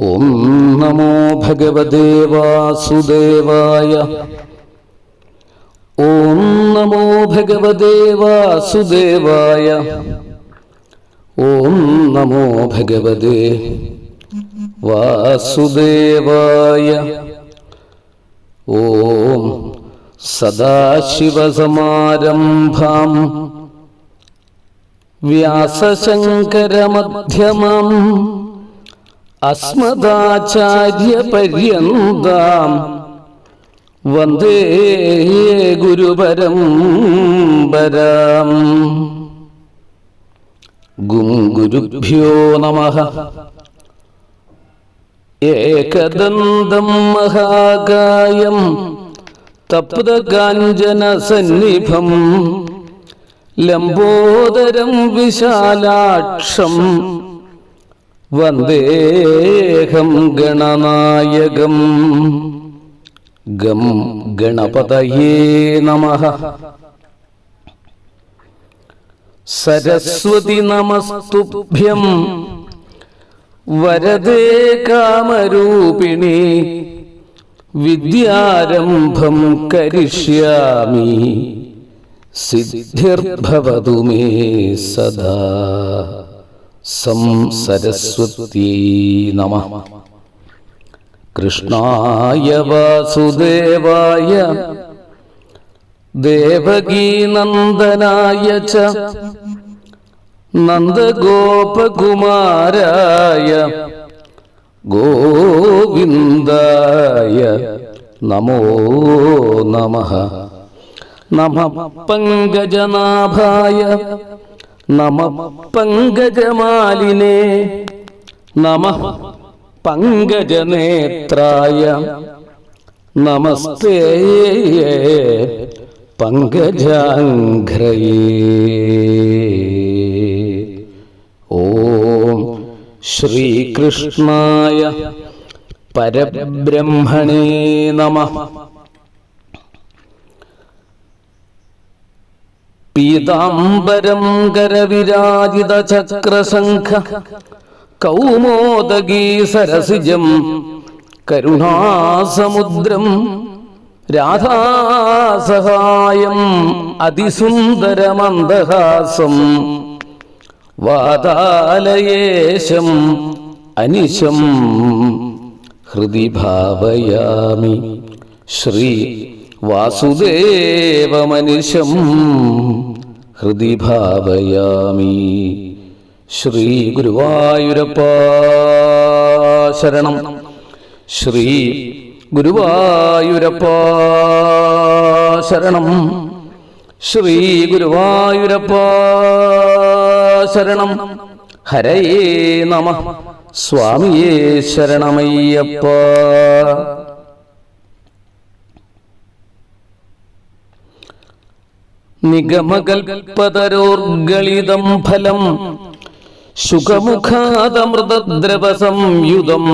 ഓം നമോ ഭഗവതേ വാസുദേവായ ഓം നമോ ഭഗവതേ വാസുദേവായ ഓം നമോ ഭഗവതേ വാസുദേവായ ഓം സദാശിവസമാരംഭാം വ്യാസശങ്കരമധ്യമം അസ്മദാചാര്യപര്യന്താം വന്ദേ ഗുരുപരംപരാം ഗും ഗുരുഭ്യോ നമ. ഏകദന്തം മഹാകായം തപ്തകാഞ്ചനസന്നിഭം ലംബോദരം വിശാലാക്ഷം വന്ദേഹം ഗണനായകം. ഗം ഗണപതയേ നമ. സരസ്വതി നമസ്തുഭ്യം. വരദേ കാമരൂപിണി. വിദ്യാരംഭം കരിഷ്യാമി. സിദ്ധിർഭവതു മേ സദാ. സം നമ. കൃഷ്ണായ വാസുദേവായ ദേവകീനന്ദനായ ച നന്ദഗോപകുമാരായ ഗോവിന്ദായ നമോ നമ. നമ പങ്കജനാഭായ നമ പങ്കജമാലിനെ നമ പങ്കജനേത്രായ നമസ്തേ പങ്കജാഘ്രയേ ഓം ശ്രീകൃഷ്ണായ പരബ്രഹ്മണേ നമ. പീതാംബരം കരവിരാജിത ചക്രശംഖ കൗമോദഗീ സരസിജം കരുണാസമുദ്രം രാധാസഹായം അതിസുന്ദരമന്ദഹാസം വാതാലയേശം അനിശം ഹൃദി ഭാവയാമി ശ്രീ വാസുദേവമനിശം. ഹൃദി ഭാവയാമി ശ്രീ ഗുരുവായൂരപ്പ ശരണം. ശ്രീ ഗുരുവായൂരപ്പ ശരണം. ശ്രീ ഗുരുവായൂരപ്പ ശരണം. ഹരയേ നമ സ്വാമിയേ ശരണമയ്യപ്പ. നിഗമകൽപ്പതരോർഗളിതം ഫലം സുഖമുഖാതമൃതദ്രവസംയുതം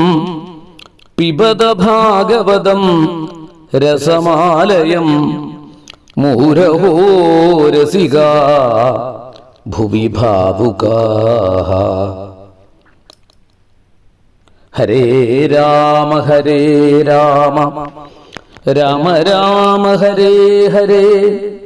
പിബത ഭാഗവതം രസമാലയം മൂരഹോ രസിക ഭുവി ഭാവുക ഹരേ രാമ ഹരേ രാമ. രാമ രാമ ഹരേ ഹരേ.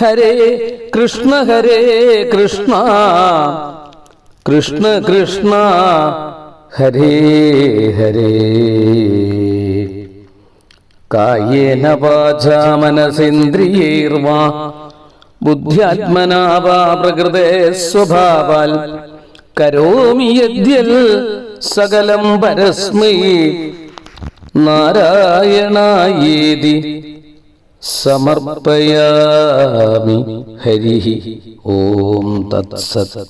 ഹരേ കൃഷ്ണ ഹരേ കൃഷ്ണ. കൃഷ്ണ കൃഷ്ണ. ഹരേ ഹരേ. കായേന വാച മനസേന്ദ്രിയേർവാ ബുദ്ധ്യാത്മനാ വാ പ്രകൃതേ സ്വഭാവാൽ. കരോമി യദ്യൽ സകലം പരസ്മൈ. നാരായണായേതി. സമർപ്പയാമി ഹരി ഓം തത്സത്.